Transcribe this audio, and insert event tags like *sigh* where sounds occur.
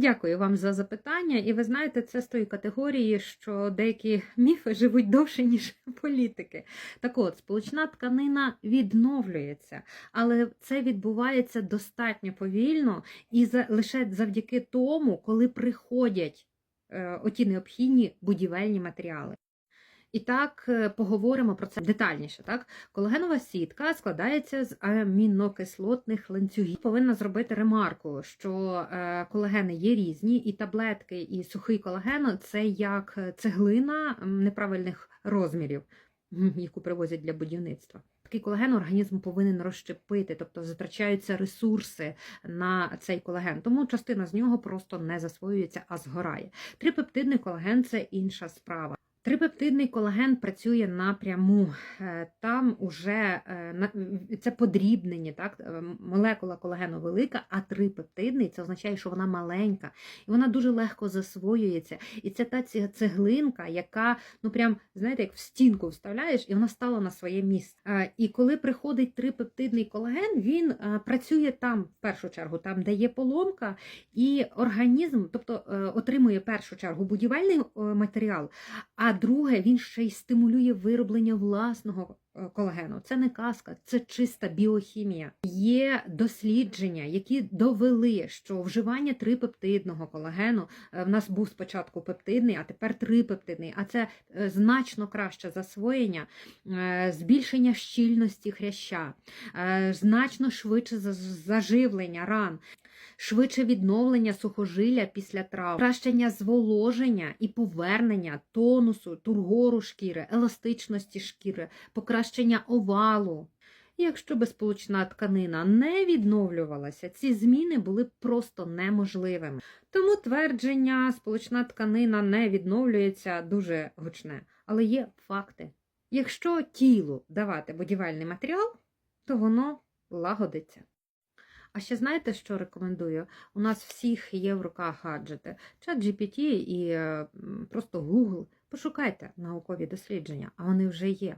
Дякую вам за запитання. І ви знаєте, це з тої категорії, що деякі міфи живуть довше, ніж *laughs* політики. Так от, сполучна тканина відновлюється, але це відбувається достатньо повільно і за, лише завдяки тому, коли приходять е, оті необхідні будівельні матеріали. І так е, поговоримо про це детальніше. Так, колагенова сітка складається з амінокислотних ланцюгів. Повинна зробити ремарку, що е, колагени є різні, і таблетки, і сухий колаген це як цеглина неправильних розмірів, яку привозять для будівництва. Такий колаген організм повинен розщепити, тобто затрачаються ресурси на цей колаген, тому частина з нього просто не засвоюється, а згорає. Трипептидний колаген це інша справа. Трипептидний колаген працює напряму. Е, Там уже е, це подрібнення, так? е, молекула колагену велика, а трипептидний це означає, що вона маленька, і вона дуже легко засвоюється. І це та цеглинка, яка, ну прям, знаєте, як в стінку вставляєш, і вона стала на своє місце. І коли приходить трипептидний колаген, він працює там, в першу чергу, там, де є поломка, і організм, тобто отримує в першу чергу будівельний матеріал. А друге, він ще й стимулює вироблення власного е, колагену. Це не казка, це чиста біохімія. Є дослідження, які довели, що вживання трипептидного колагену е, в нас був спочатку пептидний, а тепер трипептидний. А це е, значно краще засвоєння, збільшення щільності хряща, значно швидше заж- заживлення ран швидше відновлення сухожилля після травм, покращення зволоження і повернення тонусу, тургору шкіри, еластичності шкіри, покращення овалу. І Якщо би сполучна тканина не відновлювалася, ці зміни були просто неможливими. Тому твердження сполучна тканина не відновлюється дуже гучне, але є факти. Якщо тілу давати будівельний матеріал, то воно лагодиться. А ще знаєте, що рекомендую? У нас всіх є в руках гаджети, чат GPT і е, просто Google. Пошукайте наукові дослідження, а вони вже є.